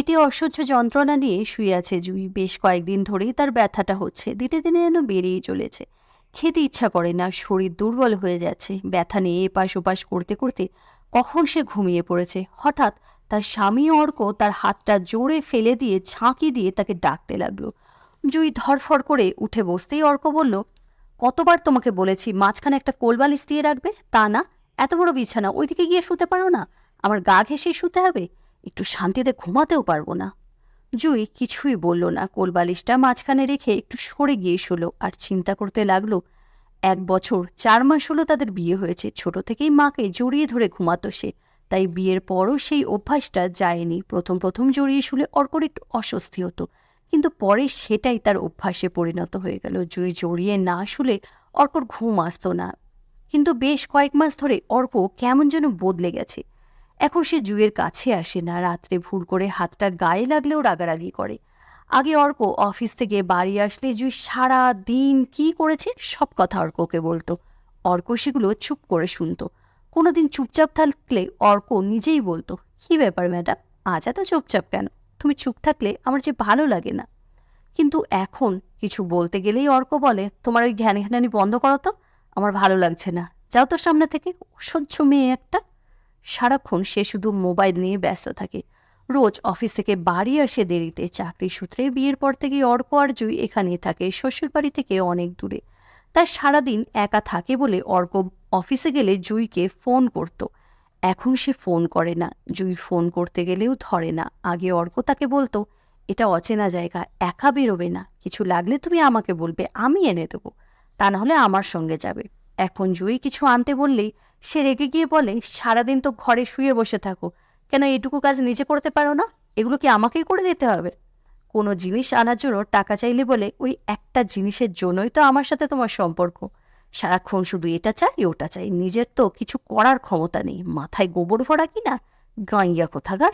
পেটে অসহ্য যন্ত্রণা নিয়ে শুয়ে আছে জুই। বেশ কয়েকদিন ধরেই তার ব্যথাটা হচ্ছে। দিনে দিনে যেন বেড়েই চলেছে। খেতে ইচ্ছা করে না, শরীর দুর্বল হয়ে যাচ্ছে। ব্যথা নিয়ে এপাশ ওপাশ করতে করতে কখন সে ঘুমিয়ে পড়েছে? হঠাৎ তার স্বামী অর্ক তার হাতটা জোরে ফেলে দিয়ে ঝাঁকি দিয়ে তাকে ডাকতে লাগল। জুই ধরফর করে উঠে বসতেই অর্ক বলল, কতবার তোমাকে বলেছি মাঝখানে একটা কোলবালিশ দিয়ে রাখবে? তা না, এত বড় বিছানা। ওইদিকে গিয়ে শুতে পারো না। আমার গা ঘেঁষেই শুতে হবে। একটু শান্তিতে ঘুমাতেও পারব না। জুই কিছুই বলল না। কোলবালিশটা মাঝখানে রেখে একটু সরে গিয়ে শুলো আর চিন্তা করতে লাগল, এক বছর চার মাস হলো তাদের বিয়ে হয়েছে। ছোট থেকেই মাকে জড়িয়ে ধরে ঘুমাতো সে। তাই বিয়ের পরও সেই অভ্যাসটা যায়নি। প্রথম প্রথম জড়িয়ে শুলে অর্কর একটু অস্বস্তি হতো। কিন্তু পরে সেটাই তার অভ্যাসে পরিণত হয়ে গেল। জুই জড়িয়ে না শুলে অর্কর ঘুম আসতো না। কিন্তু বেশ কয়েক মাস ধরে অর্ক কেমন যেন বদলে গেছে। এখন সে জুয়ের কাছে আসে না। রাত্রে ভুল করে হাতটা গায়ে লাগলেও রাগারাগি করে। আগে অর্ক অফিস থেকে বাড়ি আসলে জুই সারা দিন কি করেছে সব কথা অর্ককে বলতো। অর্ক সেগুলো চুপ করে শুনতো। কোনোদিন চুপচাপ থাকলে অর্ক নিজেই বলতো, কি ব্যাপার ম্যাডাম, আজ এত চুপচাপ কেন? তুমি চুপ থাকলে আমার যে ভালো লাগে না। কিন্তু এখন কিছু বলতে গেলেই অর্ক বলে, তোমার ওই ঘ্যান ঘ্যানানি বন্ধ করো তো, আমার ভালো লাগছে না। যাও তো সামনে থেকে, অসহ্য মেয়ে একটা সারাক্ষণ সে শুধু মোবাইল নিয়ে ব্যস্ত থাকে। রোজ অফিস থেকে বাড়ি আসে দেরিতে, চাকরি সূত্রে বিয়ের পর থেকে অর্ক আর জুই এখানেই থাকে, শ্বশুরবাড়ি থেকে অনেক দূরে। তার সারাদিন একা থাকে বলে অর্ক অফিসে গেলে জুইকে ফোন করত। এখন সে ফোন করে না, জুই ফোন করতে গেলেও ধরে না। আগে অর্ক তাকে বলতো, এটা অচেনা জায়গা, একা বেরোবে না, কিছু লাগলে তুমি আমাকে বলবে, আমি এনে দেবো। তা না হলে আমার সঙ্গে যাবে। এখন জুই কিছু আনতে বললেই সে রেগে গিয়ে বলে, সারাদিন তো ঘরে শুয়ে বসে থাকো। কেন এটুকু কাজ নিজে করতে পারো না? এগুলো কি আমাকেই করে দিতে হবে? কোনো জিনিস আনার জন্য টাকা চাইলে বলে, ওই একটা জিনিসের জন্যই তো আমার সাথে তোমার সম্পর্ক। সারাক্ষণ শুধু এটা চাই, ওটা চাই। নিজের তো কিছু করার ক্ষমতা নেই। মাথায় গোবর ভরা কি না? গাইয়া কোথাকার?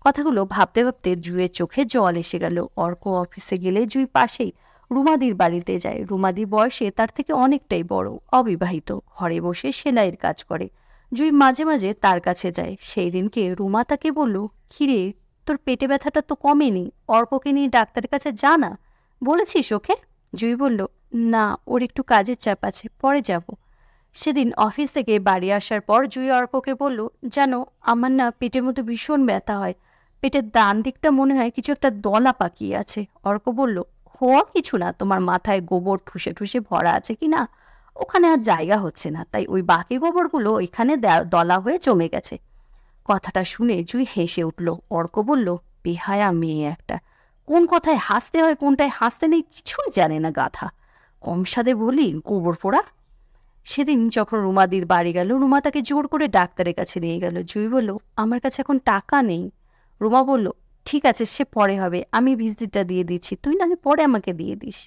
কথাগুলো ভাবতে ভাবতে জুয়ের চোখে জল এসে গেল। অর্ক অফিসে গেলে জুই পাশেই রুমাদির বাড়িতে যায়। রুমাদি বয়সে তার থেকে অনেকটাই বড়, অবিবাহিত। ঘরে বসে সেলাইয়ের কাজ করে। জুই মাঝে মাঝে তার কাছে যায়। সেই দিনকে রুমা তাকে বলল খিরে তোর পেটে ব্যথাটা তো কমেনি, অর্ককে নিয়ে ডাক্তারের কাছে যা না? বলেছিস ওকে? জুই বলল, না, ওর একটু কাজের চাপ আছে, পরে যাব। সেদিন অফিস থেকে বাড়ি আসার পর জুই অর্ককে বলল, জানো, আমার না পেটের মধ্যে ভীষণ ব্যথা হয়। পেটের ডান দিকটা মনে হয় কিছু একটা দলা পাকিয়ে আছে। অর্ক বলল হওয়া কিছু না। তোমার মাথায় গোবর ঠুসে ঠুসে ভরা আছে কি না? ওখানে আর জায়গা হচ্ছে না। তাই ওই বাকি গোবরগুলো ওইখানে দলা হয়ে জমে গেছে। কথাটা শুনে জুই হেসে উঠল। অর্ক বলল, বেহায়া মেয়ে একটা। কোন কথায় হাসতে হয়, কোনটায় হাসতে নেই কিছুই জানে না গাথা কম সাদে বলি, গোবর পোড়া? সেদিন যখন রুমাদির বাড়ি গেল, রুমা তাকে জোর করে ডাক্তারের কাছে নিয়ে গেল। জুই বলল, আমার কাছে এখন টাকা নেই। রুমা বলল ঠিক আছে, সে পরে হবে। আমি ভিজিটটা দিয়ে দিচ্ছি। তুই না পরে আমাকে দিয়ে দিস।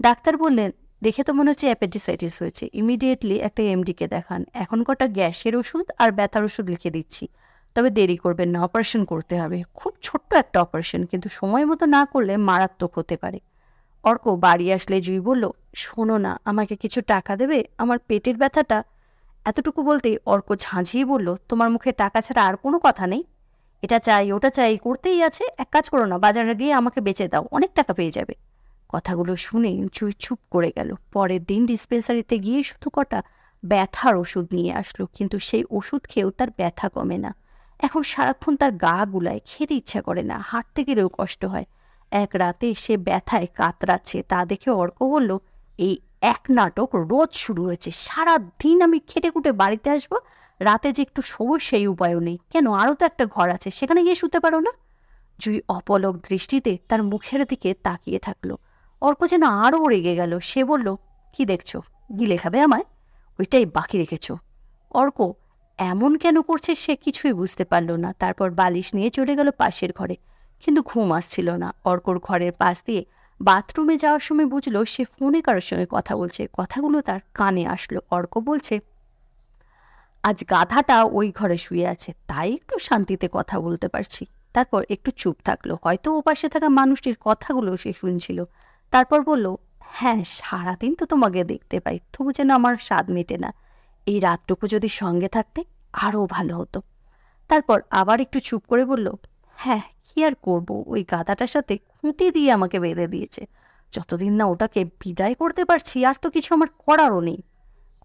ডাক্তার বললেন, দেখে তো মনে হচ্ছে অ্যাপেন্ডিসাইটিস হয়েছে। ইমিডিয়েটলি একটা এমডিকে দেখান। এখন কটা গ্যাসের ওষুধ আর ব্যথার ওষুধ লিখে দিচ্ছি। তবে দেরি করবেন না অপারেশন করতে হবে। খুব ছোট্ট একটা অপারেশন কিন্তু সময় মতো না করলে মারাত্মক হতে পারে। অর্ক বাড়ি আসলে জুই বলল, শোনো না, আমাকে কিছু টাকা দেবে? আমার পেটের ব্যথাটা? এতটুকু বলতেই অর্ক ঝাঁঝিয়ে বলল, তোমার মুখে টাকা ছাড়া আর কোনো কথা নেই? এটা চাই, ওটা চাই, করতেই আছে। এক কাজ করো না, বাজারে গিয়ে আমাকে বেচে দাও, অনেক টাকা পেয়ে যাবে। কথাগুলো শুনে চুই চুপ করে গেল। পরের দিন ডিসপেন্সারিতে গিয়ে শুধু কটা ব্যথার ওষুধ নিয়ে আসলো, কিন্তু সেই ওষুধ খেয়েও তার ব্যথা কমে না। এখন সারাক্ষণ তার গা গুলায়, খেতে ইচ্ছা করে না, হাঁটতে গেলেও কষ্ট হয়। এক রাতে সে ব্যথায় কাতরাচ্ছে, তা দেখে অর্ক বলল, এই এক নাটক রোজ শুরু হয়েছে সারা দিন আমি খেটে খুটে বাড়িতে আসব রাতে যে একটু শোবো সেই উপায়ও নেই। কেন? আরও তো একটা ঘর আছে, সেখানে গিয়ে শুতে পারো না? জুই অপলক দৃষ্টিতে তার মুখের দিকে তাকিয়ে থাকল। অর্ক যেন আরও রেগে গেল। সে বলল, কি দেখছ? গিলে খাবে আমায়? ওইটাই বাকি রেখেছ। অর্ক, এমন কেন করছে সে কিছুই বুঝতে পারল না। তারপর বালিশ নিয়ে চলে গেল পাশের ঘরে। কিন্তু ঘুম আসছিল না। অর্কর ঘরের পাশ দিয়ে বাথরুমে যাওয়ার সময় বুঝলো সে ফোনে কারোর সঙ্গে কথা বলছে। কথাগুলো তার কানে আসলো। অর্ক বলছে আজ গাধাটা ওই ঘরে শুয়ে আছে, তাই একটু শান্তিতে কথা বলতে পারছি। তারপর একটু চুপ থাকল, হয়তো ও পাশে থাকা মানুষটির কথাগুলো সে শুনছিল। তারপর বলল হ্যাঁ সারাদিন তো তোমাকে দেখতে পাই, তবু যেন আমার স্বাদ মেটে না। এই রাতটুকু যদি সঙ্গে থাকতে আরও ভালো হতো। তারপর আবার একটু চুপ করে বলল হ্যাঁ কি আর করব? ওই গাধাটার সাথে খুঁটি দিয়ে আমাকে বেঁধে দিয়েছে। যতদিন না ওটাকে বিদায় করতে পারছি, আর তো কিছু আমার করারও নেই।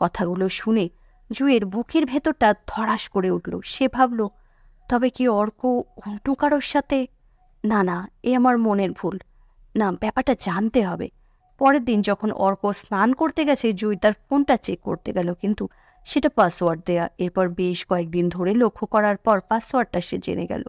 কথাগুলো শুনে জুয়ের বুকের ভেতরটা ধরাস করে উঠল। সে ভাবল, তবে কি অর্ক অন্য কারোর সাথে? না না, এ আমার মনের ভুল। না, ব্যাপারটা জানতে হবে। পরের দিন যখন অর্ক স্নান করতে গেছে, জুই তার ফোনটা চেক করতে গেল, কিন্তু সেটা পাসওয়ার্ড দেয়া। এরপর বেশ কয়েকদিন ধরে লক্ষ্য করার পর পাসওয়ার্ডটা সে জেনে গেল।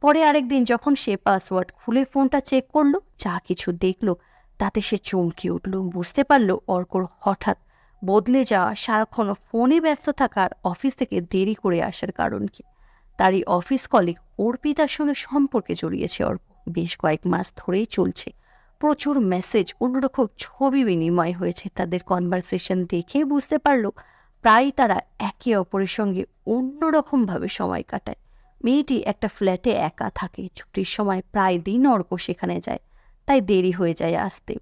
পরে আরেকদিন যখন সে পাসওয়ার্ড খুলে ফোনটা চেক করল, যা কিছু দেখল, তাতে সে চমকে উঠল। বুঝতে পারল, অর্কর হঠাৎ বদলে যাওয়া সারাক্ষণ ফোনে ব্যস্ত থাকার অফিস থেকে দেরি করে আসার কারণ কি তারই অফিস কলিগ অর্পিতার সঙ্গে সম্পর্কে জড়িয়েছে অর্ক। বেশ কয়েক মাস ধরেই চলছে। প্রচুর মেসেজ, অন্যরকম ছবি বিনিময় হয়েছে। তাদের কনভারসেশন দেখে বুঝতে পারল প্রায় তারা একে অপরের সঙ্গে অন্যরকমভাবে সময় কাটায়। মেয়েটি একটা ফ্ল্যাটে একা থাকে। ছুটির সময় প্রায় দিন অর্ক সেখানে যায়। তাই দেরি হয়ে যায় আসতে।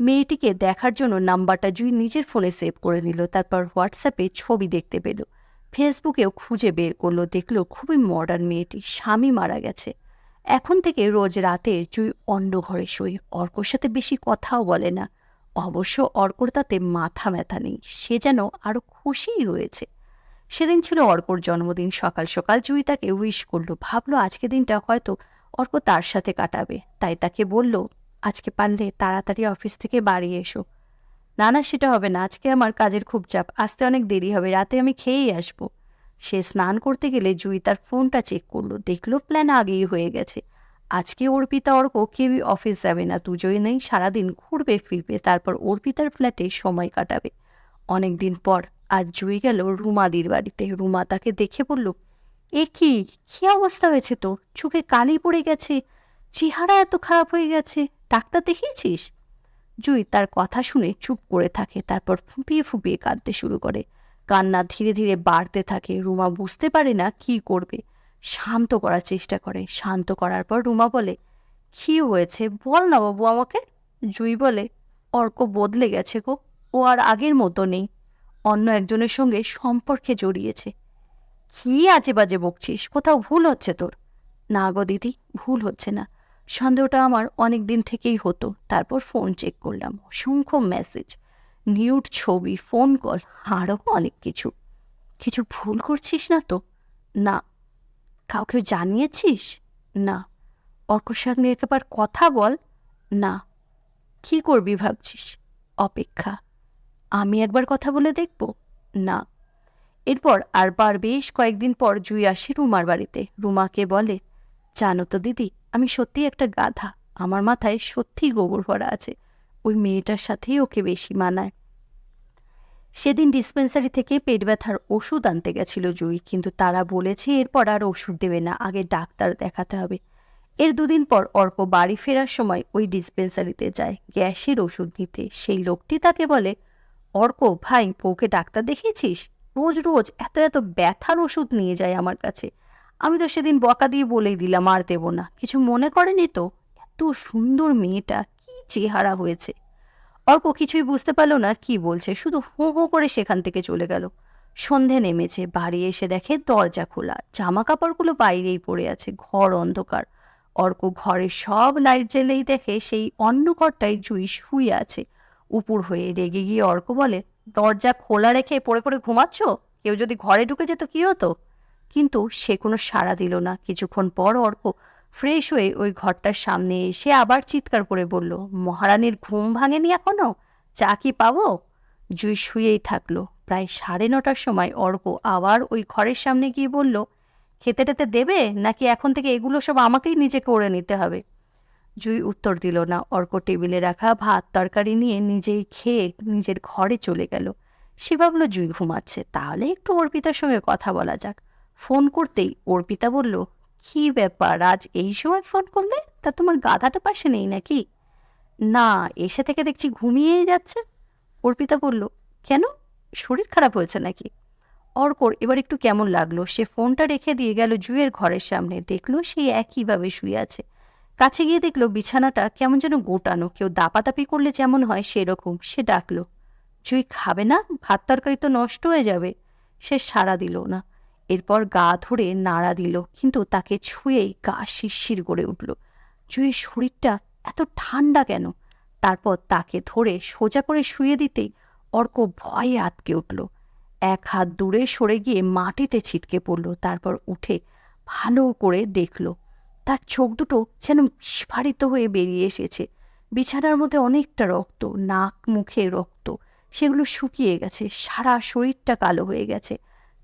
মেয়েটিকে দেখার জন্য নাম্বারটা জুই নিজের ফোনে সেভ করে নিল, তারপর হোয়াটসঅ্যাপে ছবি দেখতে পেল। ফেসবুকেও খুঁজে বের করল, দেখল খুবই মডার্ন মেয়েটি, স্বামী মারা গেছে। এখন থেকে রোজ রাতে জুই অন্য ঘরে শোয়, অর্কর সাথে বেশি কথাও বলে না। অবশ্য অর্কর তাতে মাথা ব্যথা নেই, সে যেন আরও খুশিই হয়েছে। সেদিন ছিল অর্কর জন্মদিন, সকাল সকাল জুই তাকে উইশ করল, ভাবলো আজকে দিনটা হয়তো অর্ক তার সাথে কাটাবে, তাই তাকে বলল আজকে পারলে তাড়াতাড়ি অফিস থেকে বাড়ি এসো। না না, সেটা হবে না। আজকে আমার কাজের খুব চাপ। আসতে অনেক দেরি হবে। রাতে আমি খেয়েই আসব। সে স্নান করতে গেলে জুই তার ফোনটা চেক করল। দেখল প্ল্যান আগেই হয়ে গেছে। আজকে অর্পিতা, অর্ক কেউই অফিস যাবে না। দুজনেই সারাদিন ঘুরবে, ফিরবে। তারপর অর্পিতার ফ্ল্যাটে সময় কাটাবে। অনেক দিন পর আজ জুই গেল রুমাদির বাড়িতে। রুমা তাকে দেখে বলল, এ কি? কি অবস্থা হয়েছে তো চোখে কালি পড়ে গেছে। চেহারা এত খারাপ হয়ে গেছে। ডাক্তার দেখিয়েছিস? জুই তার কথা শুনে চুপ করে থাকে, তারপর ফুপিয়ে ফুপিয়ে কাঁদতে শুরু করে। কান্না ধীরে ধীরে বাড়তে থাকে। রুমা বুঝতে পারে না কি করবে। শান্ত করার চেষ্টা করে। শান্ত করার পর রুমা বলে, কি হয়েছে? বল না বাবু আমাকে। জুই বলে, অর্ক বদলে গেছে গো। ও আর আগের মতো নেই। অন্য একজনের সঙ্গে সম্পর্কে জড়িয়েছে। কি আজে বাজে বকছিস? কোথাও ভুল হচ্ছে তোর? না গো দিদি, ভুল হচ্ছে না। সন্দেহটা আমার অনেক দিন থেকেই হতো। তারপর ফোন চেক করলাম। অসংখ্য মেসেজ নিউড ছবি ফোন কল আরও অনেক কিছু। কিছু ভুল করছিস না তো? না। কাউকে জানিয়েছিস? না। অর্কর সঙ্গে একবার কথা বল? না। কি করবি ভাবছিস? অপেক্ষা। আমি একবার কথা বলে দেখব? না। এরপর আর আরবার বেশ কয়েকদিন পর জুই আসে রুমার বাড়িতে। রুমাকে বলে জানো তো দিদি, আমি সত্যি একটা গাধা। আমার মাথায় সত্যিই গোবর ভরা আছে। ওই মেয়েটার সাথেই ওকে বেশি মানায়। সেদিন ডিসপেন্সারি থেকে পেট ব্যথার ওষুধ আনতে গেছিল জুই, কিন্তু তারা বলেছে এরপর আর ওষুধ দেবে না, আগে ডাক্তার দেখাতে হবে। এর দুদিন পর অর্ক বাড়ি ফেরার সময় ওই ডিসপেন্সারিতে যায়, গ্যাসের ওষুধ নিতে। সেই লোকটি তাকে বলে, অর্ক, ভাই, বউকে ডাক্তার দেখিয়েছিস? রোজ রোজ এত এত ব্যথার ওষুধ নিয়ে যায় আমার কাছে। আমি তো সেদিন বকা দিয়ে বলেই দিলাম, আর দেবো না। কিছু মনে করেনি তো? এত সুন্দর মেয়েটা, কি চেহারা হয়েছে। অর্ক কিছুই বুঝতে পারল না কি বলছে, শুধু হো হো করে সেখান থেকে চলে গেল। সন্ধে নেমেছে, বাড়ি এসে দেখে দরজা খোলা জামা কাপড়গুলো বাইরেই পড়ে আছে, ঘর অন্ধকার। অর্ক ঘরের সব লাইট জ্বেলেই দেখে সেই অন্য ঘরটায় জুই শুয়ে আছে। উপুর হয়ে রেগে গিয়ে অর্ক বলে, দরজা খোলা রেখে পড়ে পড়ে ঘুমাচ্ছ? কেউ যদি ঘরে ঢুকে যেত কি হতো? কিন্তু সে কোনো সাড়া দিল না। কিছুক্ষণ পর অর্ক ফ্রেশ হয়ে ওই ঘরটার সামনে এসে আবার চিৎকার করে বলল, মহারানীর ঘুম ভাঙেনি এখনও? চা কি পাবো? জুই শুয়েই থাকল। প্রায় সাড়ে নটার সময় অর্ক আবার ওই ঘরের সামনে গিয়ে বলল, খেতে টেতে দেবে? নাকি এখন থেকে এগুলো সব আমাকেই নিজে করে নিতে হবে? জুই উত্তর দিল না। অর্ক টেবিলে রাখা ভাত, তরকারি নিয়ে নিজেই খেয়ে নিজের ঘরে চলে গেল। সে ভাবলো, জুই ঘুমাচ্ছে। তাহলে একটু অর্পিতার সঙ্গে কথা বলা যাক। ফোন করতেই অর্পিতা বলল, কি ব্যাপার, আজ এই সময় ফোন করলে? তা তোমার গাধাটা পাশে নেই নাকি? না, এসে থেকে দেখছি ঘুমিয়েই যাচ্ছে। অর্পিতা বলল, কেন? শরীর খারাপ হয়েছে নাকি? অর্কর এবার একটু কেমন লাগল, সে ফোনটা রেখে দিয়ে গেল জুয়ের ঘরের সামনে। দেখল সে একইভাবে শুয়ে আছে। কাছে গিয়ে দেখল বিছানাটা কেমন যেন গোটানো, কেউ দাপাদাপি করলে যেমন হয় সেরকম, সে ডাকলো, জুই খাবে না? ভাত তরকারি তো নষ্ট হয়ে যাবে। সে সাড়া দিল না। এরপর গা ধরে নাড়া দিল, কিন্তু তাকে ছুঁয়েই গা শিরশির করে উঠল। জুঁয়ের শরীরটা এত ঠান্ডা কেন? তারপর তাকে ধরে সোজা করে শুয়ে দিতেই অর্ক ভয়ে আটকে উঠল। এক হাত দূরে সরে গিয়ে মাটিতে ছিটকে পড়ল, তারপর উঠে ভালো করে দেখল, তার চোখ দুটো যেন বিস্ফারিত হয়ে বেরিয়ে এসেছে। বিছানার মধ্যে অনেকটা রক্ত, নাক, মুখে রক্ত, সেগুলো শুকিয়ে গেছে, সারা শরীরটা কালো হয়ে গেছে।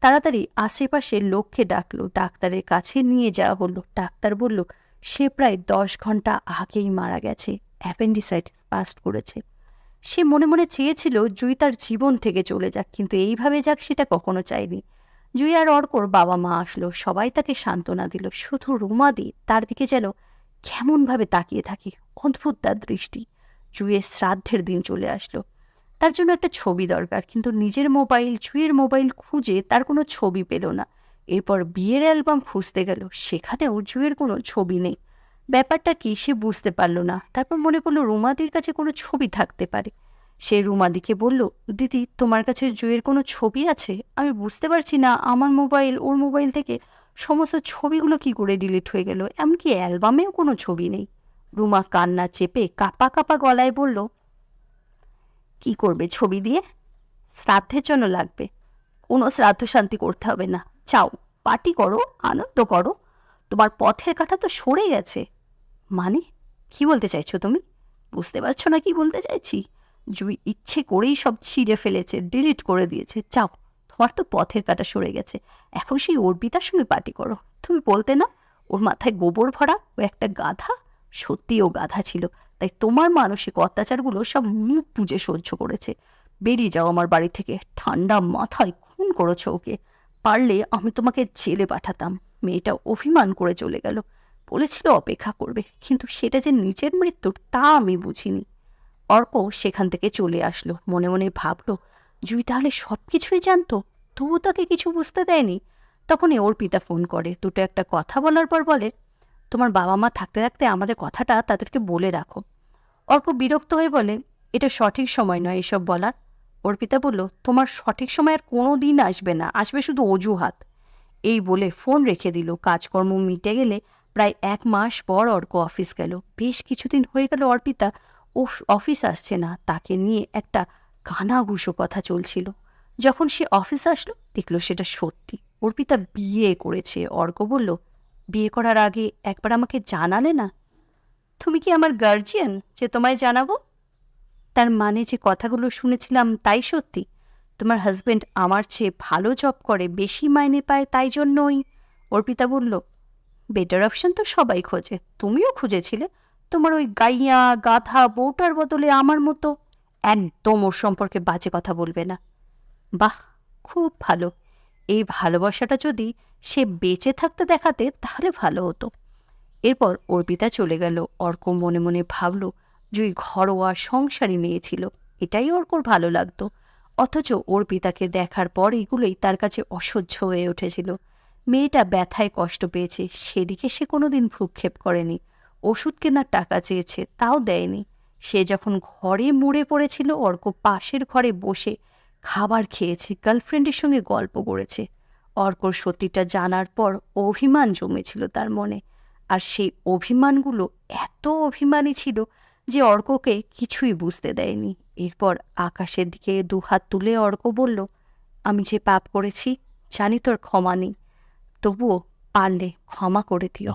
তাড়াতাড়ি আশেপাশে লোককে ডাকলো, ডাক্তারের কাছে নিয়ে যাওয়া হলো। ডাক্তার বলল, সে প্রায় দশ ঘণ্টা আগেই মারা গেছে, অ্যাপেন্ডিসাইটিস পাস্ট করেছে। সে মনে মনে চেয়েছিল জুই তার জীবন থেকে চলে যাক, কিন্তু এইভাবে যাক সেটা কখনো চায়নি। জুই আর অর্কর বাবা মা আসলো, সবাই তাকে সান্ত্বনা দিল, শুধু রুমাদি তার দিকে যেন কেমনভাবে তাকিয়ে থাকি, অদ্ভুত তার দৃষ্টি। জুইয়ের শ্রাদ্ধের দিন চলে আসলো। তার জন্য একটা ছবি দরকার, কিন্তু নিজের মোবাইল জুইয়ের মোবাইল খুঁজে তার কোনো ছবি পেল না। এরপর বিয়ের অ্যালবাম খুঁজতে গেল, সেখানেও জুইয়ের কোনো ছবি নেই। ব্যাপারটা কি সে বুঝতে পারল না। তারপর মনে পড়ল রুমাদির কাছে কোনো ছবি থাকতে পারে। সে রুমাদিকে বলল, দিদি, তোমার কাছে জুয়ের কোনো ছবি আছে? আমি বুঝতে পারছি না, আমার মোবাইল, ওর মোবাইল থেকে সমস্ত ছবিগুলো কি করে ডিলিট হয়ে গেল? এমনকি অ্যালবামেও কোনো ছবি নেই। রুমা কান্না চেপে কাপা কাপা গলায় বলল কি করবে? ছবি দিয়ে? শ্রাদ্ধের জন্য লাগবে। কোনো শ্রাদ্ধ শান্তি করতে হবে না। চাও, পার্টি করো, আনন্দ করো। তোমার পথের কাটা তো সরে গেছে। মানে? কি বলতে চাইছো তুমি? বুঝতে পারছ না কি বলতে চাইছি? জুই ইচ্ছে করেই সব ছিঁড়ে ফেলেছে ডিলিট করে দিয়েছে। চাও, তোমার তো পথের কাটা সরে গেছে। এখন সেই অর্পিতার সঙ্গে পার্টি করো। তুমি বলতে না, ওর মাথায় গোবর ভরা ও একটা গাধা? সত্যি ও গাধা ছিল। তাই তোমার মানসিক অত্যাচারগুলো সব মুখ বুঝে সহ্য করেছে। বেরিয়ে যাও আমার বাড়ি থেকে। ঠান্ডা মাথায় খুন করেছ ওকে। পারলে আমি তোমাকে জেলে পাঠাতাম। মেয়েটা অভিমান করে চলে গেল। বলেছিল অপেক্ষা করবে, কিন্তু সেটা যে নিজের মৃত্যু তা আমি বুঝিনি। অর্ক সেখান থেকে চলে আসলো। মনে মনে ভাবলো জুই তাহলে সব কিছুই জানতো, তবু তাকে কিছু বুঝতে দেয়নি। তখনই ওর পিতা ফোন করে, দুটো একটা কথা বলার পর বলে, তোমার বাবা মা থাকতে থাকতে আমাদের কথাটা তাদেরকে বলে রাখো। অর্ক বিরক্ত হয়ে বলে, এটা সঠিক সময় নয় এসব বলার। ওর পিতা বলল, তোমার সঠিক সময় আর কোনো দিন আসবে না, আসবে শুধু অজুহাত। এই বলে ফোন রেখে দিল। কাজকর্ম মিটে গেলে প্রায় এক মাস পর অর্ক অফিস গেল। বেশ কিছুদিন হয়ে গেল অর্পিতা ও অফিস আসছে না। তাকে নিয়ে একটা কানাঘুষো কথা চলছিল। যখন সে অফিস আসলো, দেখল সেটা সত্যি। অর্পিতা বিয়ে করেছে। অর্ক বলল, বিয়ে করার আগে একবার আমাকে জানালে না? তুমি কি আমার গার্জিয়ান যে তোমায় জানাব? তার মানে যে কথাগুলো শুনেছিলাম তাই সত্যি। তোমার হাজবেন্ড আমার চেয়ে ভালো জব করে, বেশি মাইনে পায় তাই জন্যই। অর্পিতা বলল বেটার অপশন তো সবাই খোঁজে, তুমিও খুঁজেছিলে। তোমার ওই গাইয়া, গাধা বউটার বদলে আমার মতো একদম ওর সম্পর্কে বাজে কথা বলবে না। বাহ, খুব ভালো। এই ভালোবাসাটা যদি সে বেঁচে থাকতে দেখাতে, তাহলে ভালো হতো। এরপর অর্পিতা চলে গেল। অর্ক মনে মনে ভাবল, জুই ঘরোয়া সংসারী মেয়ে ছিল, এটাই অর্কর ভালো লাগতো। অথচ অর্পিতাকে দেখার পর এগুলোই তার কাছে অসহ্য হয়ে উঠেছিল। মেয়েটা ব্যথায় কষ্ট পেয়েছে, সেদিকে সে কোনোদিন ভ্রুক্ষেপ করেনি। ওষুধ কেনার টাকা চেয়েছে, তাও দেয়নি। সে যখন ঘরে মুড়ে পড়েছিল, অর্ক পাশের ঘরে বসে খাবার খেয়েছে, গার্লফ্রেন্ডের সঙ্গে গল্প করেছে। অর্কর সত্যিটা জানার পর অভিমান জমেছিল তার মনে। আর সেই অভিমানগুলো এত অভিমানী ছিল যে অর্ককে কিছুই বুঝতে দেয়নি। এরপর আকাশের দিকে দুহাত তুলে অর্ক বলল, আমি যে পাপ করেছি, জানি তোর ক্ষমা নেই। তবুও পারলে ক্ষমা করে দিও।